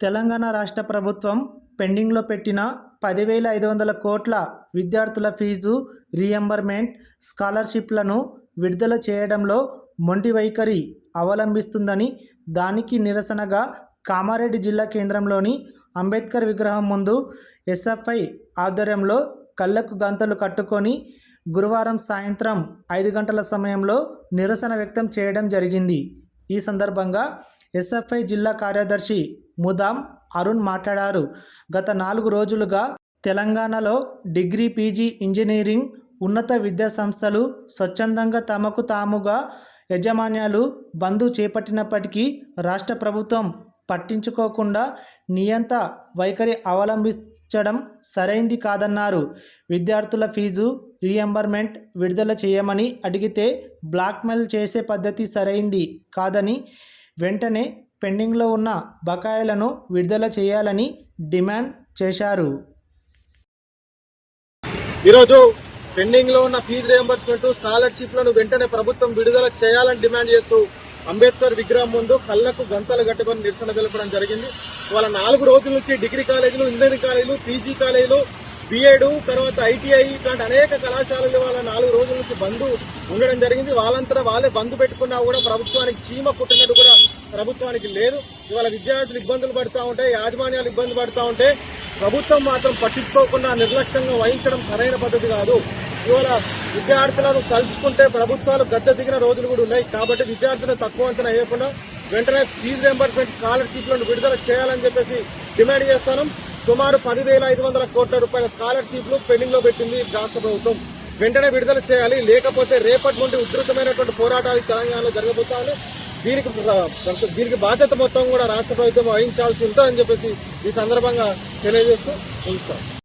తెలంగాణ రాష్ట్ర ప్రభుత్వం పెండింగ్లో పెట్టిన పదివేల ఐదు వందల కోట్ల విద్యార్థుల ఫీజు రీఎంబర్మెంట్ స్కాలర్షిప్లను విడుదల చేయడంలో మొండి వైఖరి అవలంబిస్తుందని దానికి నిరసనగా కామారెడ్డి జిల్లా కేంద్రంలోని అంబేద్కర్ విగ్రహం ముందు ఎస్ఎఫ్ఐ ఆధ్వర్యంలో కళ్ళకు గంతలు కట్టుకొని గురువారం సాయంత్రం ఐదు గంటల సమయంలో నిరసన వ్యక్తం చేయడం జరిగింది. ఈ సందర్భంగా ఎస్ఎఫ్ఐ జిల్లా కార్యదర్శి ముదాం అరుణ్ మాట్లాడారు. గత నాలుగు రోజులుగా తెలంగాణలో డిగ్రీ పీజీ ఇంజనీరింగ్ ఉన్నత విద్యా సంస్థలు స్వచ్ఛందంగా తమకు తాముగా యజమాన్యాలు బంద్ చేపట్టినప్పటికీ రాష్ట్ర ప్రభుత్వం పట్టించుకోకుండా నియంత వైఖరి అవలంబించడం సరైంది కాదన్నారు. విద్యార్థుల ఫీజు రీఎంబర్మెంట్ విడుదల చేయమని అడిగితే బ్లాక్మెయిల్ చేసే పద్ధతి సరైంది కాదని వెంటనే పెండింగ్లో ఉన్న బకాయిలను విడుదల చేయాలని డిమాండ్ చేశారు. ఈరోజు పెండింగ్లో ఉన్న ఫీజు రియంబర్స్మెంట్ స్కాలర్షిప్లను వెంటనే ప్రభుత్వం విడుదల చేయాలని డిమాండ్ చేస్తూ అంబేద్కర్ విగ్రహం ముందు కళ్ళకు గంతలు కట్టుకొని నిరసన తెలపడం జరిగింది. ఇవాళ నాలుగు రోజుల నుంచి డిగ్రీ కాలేజీలు ఇంజనీరింగ్ కాలేజీలు పీజీ కాలేజీలు బీఎడ్ తర్వాత ఐటీఐ ఇట్లాంటి అనేక కళాశాలలు వాళ్ళ నాలుగు రోజుల నుంచి బంద్ ఉండడం జరిగింది. వాళ్ళంతా వాళ్ళే బంద్ పెట్టుకున్నా కూడా ప్రభుత్వానికి చీమ కుట్టినట్టు కూడా ప్రభుత్వానికి లేదు. ఇవాళ విద్యార్థులు ఇబ్బందులు పడుతూ ఉంటే యాజమాన్యాలు ఇబ్బంది పడుతూ ఉంటే ప్రభుత్వం మాత్రం పట్టించుకోకుండా నిర్లక్ష్యంగా వహించడం సరైన పద్ధతి కాదు. ఇవాళ విద్యార్థులను తలుచుకుంటే ప్రభుత్వాలు గద్దె దిగిన రోజులు కూడా ఉన్నాయి. కాబట్టి విద్యార్థులను తక్కువ అంచనా వేయకుండా వెంటనే ఫీజు రియంబర్స్మెంట్ స్కాలర్షిప్లను విడుదల చేయాలని చెప్పేసి డిమాండ్ చేస్తాను సుమారు పదివేల ఐదు వందల కోట్ల రూపాయల స్కాలర్షిప్లు పెండింగ్లో పెట్టింది రాష్ట్ర ప్రభుత్వం. వెంటనే విడుదల చేయాలి. లేకపోతే రేపటి నుండి ఉధృతమైనటువంటి పోరాటాలు తెలంగాణలో జరగబోతాయని దీనికి దీనికి బాధ్యత మొత్తం కూడా రాష్ట్ర ప్రభుత్వం వహించాల్సి ఉంటుందని చెప్పేసి ఈ సందర్భంగా తెలియజేస్తూ ముగిస్తాం.